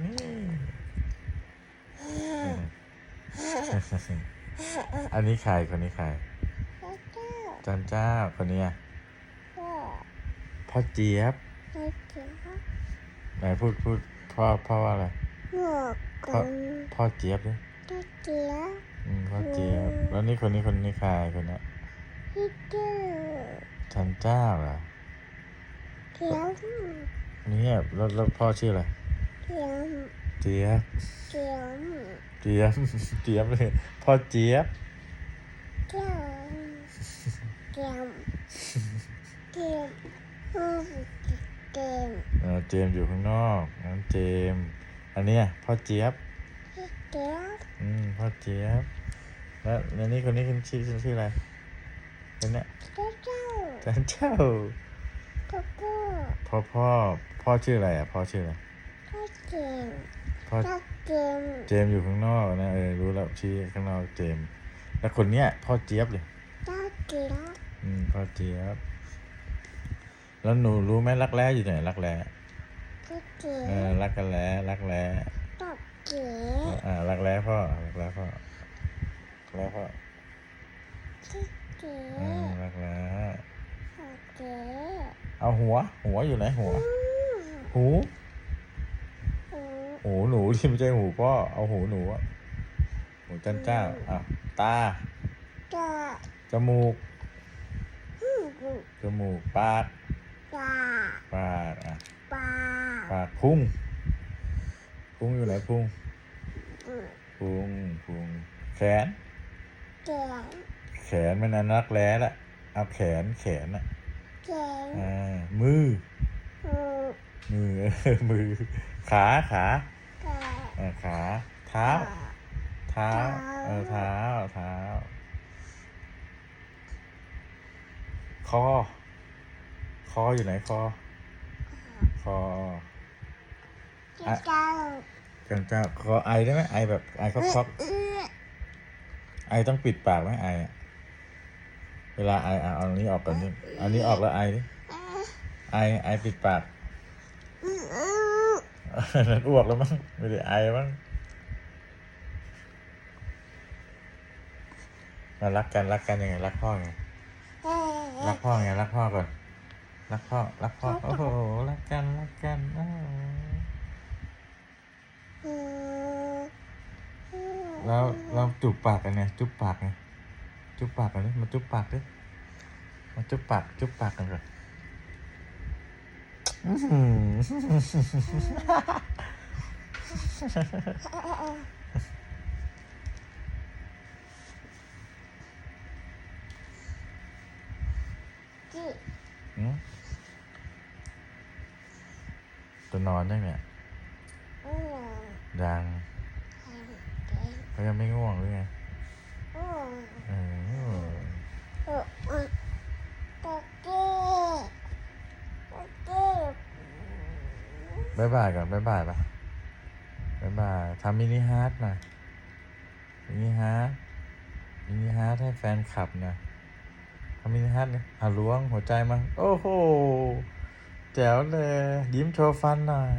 นี่อันนี้ใครคนนี้ใครเจ้าจันเจ้าคนนี้อะพ่อพ่อเจี๊ยบไม่เจ้าไหนพูดพูดพ่อพ่อว่าอะไรหนูกันพ่อเจี๊ยบดิเจ้าเจ้าอืมพ่อเจี๊ยบแล้วนี่คนนี้คนนี้ใครคนเนี้ยพี่เจ้าจันเจ้าเหรอเจ้าเนี่ยแล้วแล้วพ่อชื่ออะไร เจ้าเจี๊ยบ เจี๊ยบ เจี๊ยบเลยพ่อเจี๊ยบ เจ้าเจ้าเจ้าอืมเจ้าเออเจมส์อยู่ข้างนอกนั้นเจมส์อันเนี้ยพ่อเจี๊ยบพี่เจ้าอืมพ่อเจี๊ยบ แล้วแล้วนี่คนนี้คนชื่อชื่ออะไรคนเนี้ยเจ้าเจ้าจันเจ้าพ่อพ่อพ่อชื่ออะไรอะพ่อชื่ออะไร เจ้าพ่อถ้าเจ้าเจมส์อยู่ข้างนอกนะเออรู้แล้วชี้ข้างนอกเจมส์แล้วคนเนี้ยพ่อเจี๊ยบเลยเจ้าเจ้าอืมพ่อเจี๊ยบ แล้วหนูรู้ไหมรักแร้อยู่ไหนรักแร้ก็เจ้าเออรักกันแร้รักแร้ตบเจ้าอ่ารักแร้พ่อรักแร้พ่อรักแร้พ่อพี่เจ้าอืมรักแร้โอเคเอาหัว หัวอยู่ไหนหัว หูอืม หูหนูที่ไม่ใช่หูพ่อเอาหูหนูอะหูจันเจ้าอะตาจะจมูกอืมจมูกปากจะปากอะปาปากพุงพุงอยู่ไหนพุงอืมพุงพุงแขนแกงแขนมันอันนักแร้ละเอาแขนแขนอะแกงอ่ามืออื มมือมือ ขาขาแกงอ่าขาเท้าเท้าเออเท้าเท้าคอ คออยู่ไหนคอ คอจะเจ้ากันเจ้าคอไอได้ไหมไอแบบไอคอกอืมๆไอต้องปิดปากไหมไออะเวลาไออะเอาอันนี้ออกก่อนนี่อันนี้ออกแล้วไอดิไอไอปิดปากอืมอืม นั่นอ้วกแล้วมั้งไม่ได้ไอมั้งมารักกันรักกันยังไงรักพ่อไงเฮ้ยรักพ่อไงรักพ่อก่อนรักพ่อรักพ่อโอ้โหรักกันรักกันอ้าวอืมอืมแล้วเราจุบปากกันไงจุบปากไงจุบปากกันดิมาจุบปากดิมาจุบปากจุบปากกันก่อน อื้อหือจิหืมจะนอนยังเนี่ยอืมยังแกงเขายังไม่ง่วงหรือไง อืม เออ อืมอืมตะเกียบตะเกีย บบ๊ายบายก่อนบายบายปะบายบายทำมินิฮาร์ดหน่อยมินิฮาร์ดมินิฮาร์ดให้แฟนคลับหน่อยทำมินิฮาร์ดเนี่ยหาล้วงหัวใจมา โอ้โห แจ๋วเลย ยิ้มโชว์ฟันหน่อย